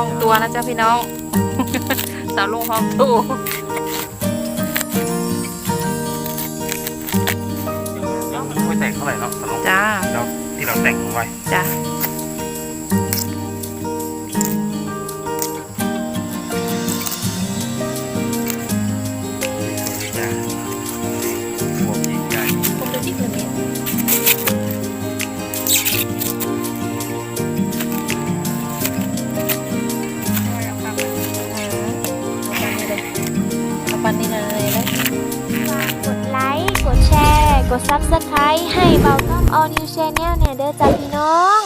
องตัวนะจ๊ะพี่น้อง สาวลุงห้องตัวยังไม่ค่อยแตกเท่าไหร่เนาะสลงจ้า เราที่เราแต่งไว้จ้า กด Subscribe ให้เบาต้อม All New Channel เนี่ยเด้อจ้าพี่น้อง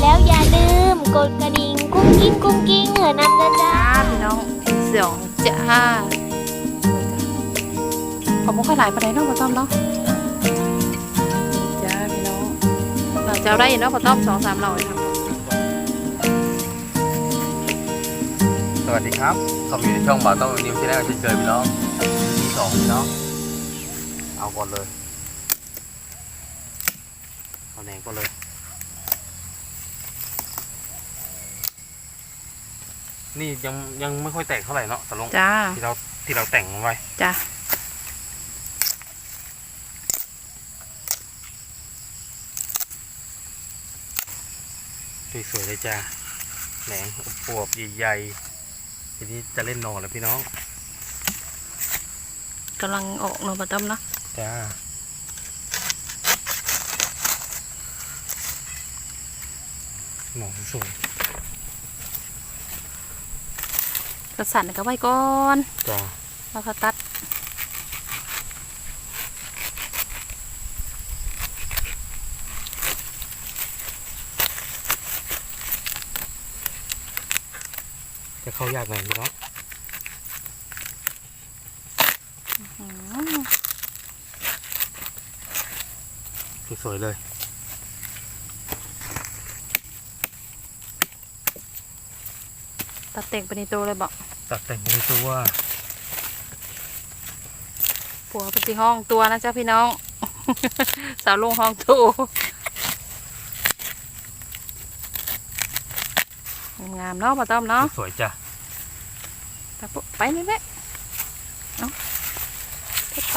แล้วอย่าลืมกดกระดิ่งกุ้งกิ้งกุ้งกิ้งเหอะนำเด้อจ้าจ้าพี่น้องเสียงจ้าขอบคุณค่อยหลายประเด็นเนาะป้าต้อมเนาะจ้าพี่น้องเราจะเอาได้เนาะป้าต้อมสองสามร้อยครับสวัสดีครับเขาอยู่ในช่องบ่าวต้องนิวชแนลเช่นเคยพี่น้องมีสองพี่น้องเอาก่อนเลย เอาแหนงก่อนเลยนี่ยังยังไม่ค่อยแตกเท่าไหร่เนาะสลงจ้าที่เราที่เราแต่งไว้จ้าสวยๆเลยจ้าแหนงอวบๆใหญ่ๆทีนี้จะเล่นนอนแล้วพี่น้องกำลังออกเนาะป้าต้อมเนาะจ้า หนองสวยกระสันก็ไว้ก่อนจ้าแล้วก็ตัดจะเข้ายากหน่อยพี่น้องอืมสวยๆเลย ตัดเต่งไปในตัวเลยบอกตัดแต่งในตัวผัวปฏิห้องตัวนะจ๊ะพี่น้อง สาวลุงห้องตัวงามๆเนาะป้าต้อมเนาะสวยจ้ะแต่ปุ๊บไปนี่แหละเนาะเท็ดไป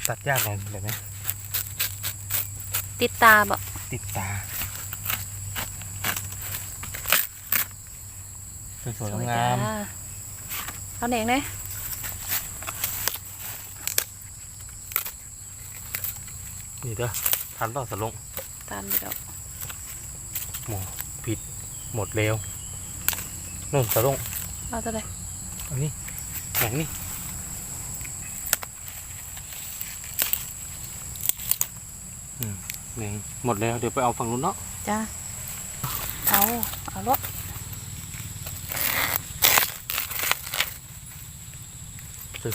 จะตัดยากหน่อยแบบนี้ติดตาบ่ติดตาสวยๆงามจ้เอาเหน่งเลยๆนี่เด้อทันต่อสลงตามเดี๋ยวหมดผิดหมดเร็วนู่นสลงเอาตัวเลยอันนี้แข็งนี่อืมแหน่งหมดแล้วเดี๋ยวไปเอาฝั่งนู้นเนาะจ้าเอาเอารถ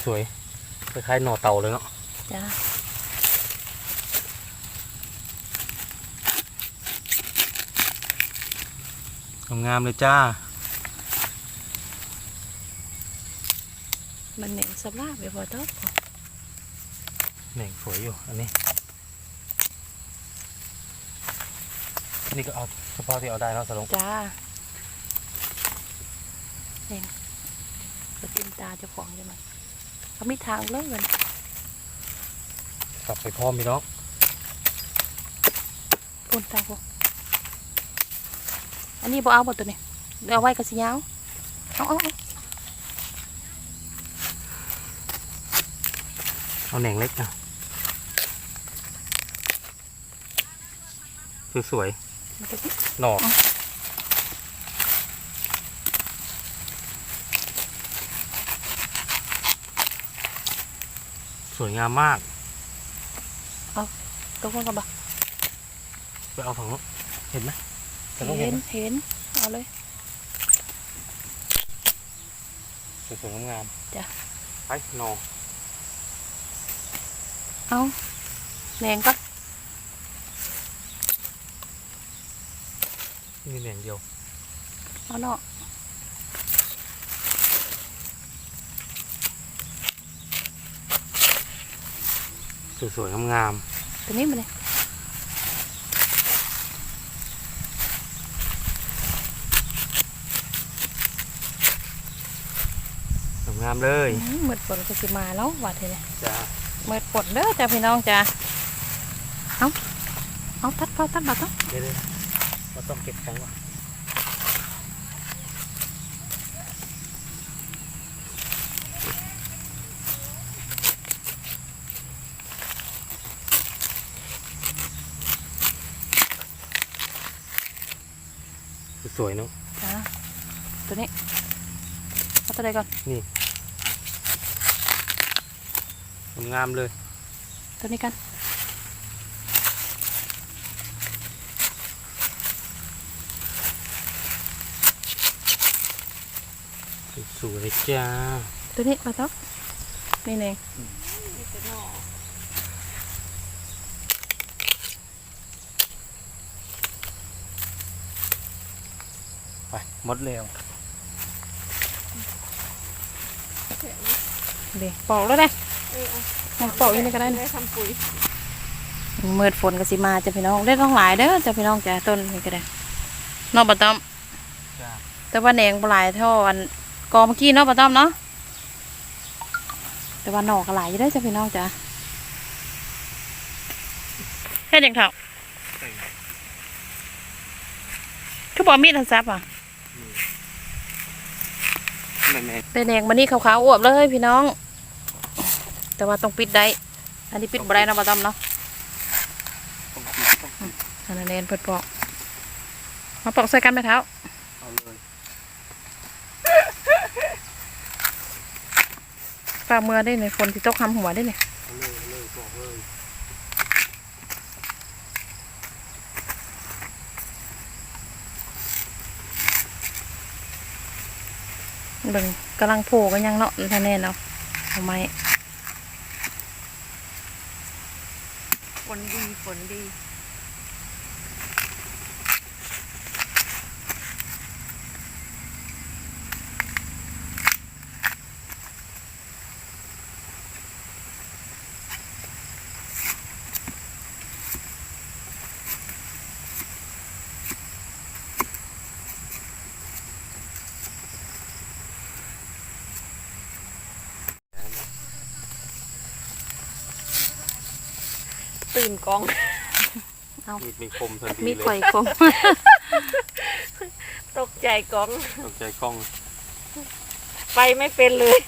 สวยๆคล้ายๆหน่อเต่าเลยเนาะจ้างามๆเลยจ้า มันเหน่งสำลาบไปพอต้อมแหน่งสวยอยู่อันนี้ นี่ก็เอาเฉพาะที่เอาได้เนาะสลงจ้าเหน่งจะตินตาเจะของใช่ไหมเขามีทางเลยมันกลับไปพร้อมพี่น้องปุ่นตาพวกอันนี้บ่เอาบ่ตัวนี้เดี๋ยวเอาไว้กับสียาวเอาเอาเอาเอาแหน่งเล็กนะสวยมันจะติดๆ หน่อเอาสวยงามมากตัวคนกันบ่ไปเอาฝั่งนู้นเห็นไหมสลงเห็เห็นนไหมเห็น เอาเลย สวยๆงามจ้ะๆไปหน่อเอาแหนงก็ มีแหน่งเดียวเอาเนาะสวยๆงามตัวนี้มาเลยๆงามๆเลยอื้อมืดฝนก็สิมาแล้ววัดเลยจ้ามืดฝนเด้อจ้าพี่น้องจ้าเอาเอาตัดพอตัดบัตรเดี๋ยวๆ เราต้องเก็บของว่ะสวยๆเนาะจ้าตัวนี้เอาตัวใดก่อนงามๆเลย ตัวนี้กัน สวยๆจ้า ตัวนี้มาต้องนี่เองไปหมดแล้วเดี๋ยวปอกแล้วได้ยังปอกอยู่นี่ก็ได้นะได้ทำปุ๋ยมืดฝนก็สิมาจ้าพี่น้องได้ต้องหลายเด้อจ้าพี่น้องจ้าต้นนี่ก็ได้นอกบัตต้อมจ้าแต่ว่าแหนงบ่หลายเท่าอัน กอเมื่อกี้เนาะบัตต้อมเนาะแต่ว่าหนอกก็หลายอยู่ได้อจ้าพี่น้องจ้าแค่ยังเท่าคือบอกมีดทันซับอะแม่แต่แหนงมันนี่ขาวๆอวบเลยพี่น้อง แต่ว่าต้องปิดได้ อันนี้ปิดบ่ได้เนาะบัตต้อมเนาะอันนั้นเนนเปิดปอกมาปอกใส่กันไหมเท้า เอาเลย ปลาเมื่อได้ในฝนที่ตกคำหัวได้เนี่ยเอาเลยเบิ่งกำลังโผล่กันยังเนาะท่านแน่เนาะทำไมฝนดีฝนดี ตื่ นกอง มีดมีคมทันทีมีเลข่อยยคมตกใจกอง ตกใจกล้อง ไปไม่เป็นเลย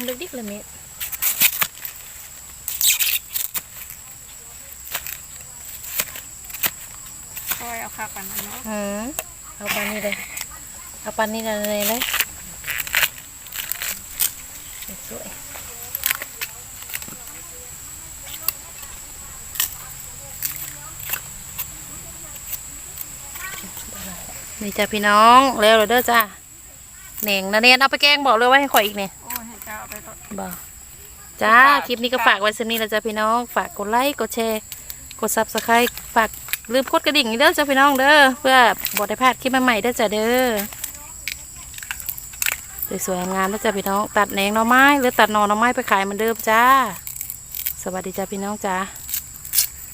มเล็กดิกเลยมิคอยเอาข้าวกันนะเนาะอืมเอาปานนี้เลย เอาปานนี้เลยเลยสวยนี่จ้ะพี่น้องเร็วเลยเด้อจ้าเหน่งนะเนี่ยเอาไปแกงบอกเลยว่าให้ข่อยอีกเนี่ย บอกจ้า คลิปนี้ก็ฝากไว้สำนี้แล้วจ้าพี่น้อง ฝากกดไลค์ กดแชร์ กดซับสไครต์ฝากลืมกดกระดิ่งอีกเด้อจ้าพี่น้องเด้อ เพื่อบอได้พลาดคลิปใหม่ๆเด้อจ้าเด้อ สวยๆงามๆเด้อจ้าพี่น้อง ตัดแหนงหน่อไม้ หรือตัดหน่อหน่อไม้ไปขายเหมือนเดิมจ้า สวัสดีจ้าพี่น้องจ้า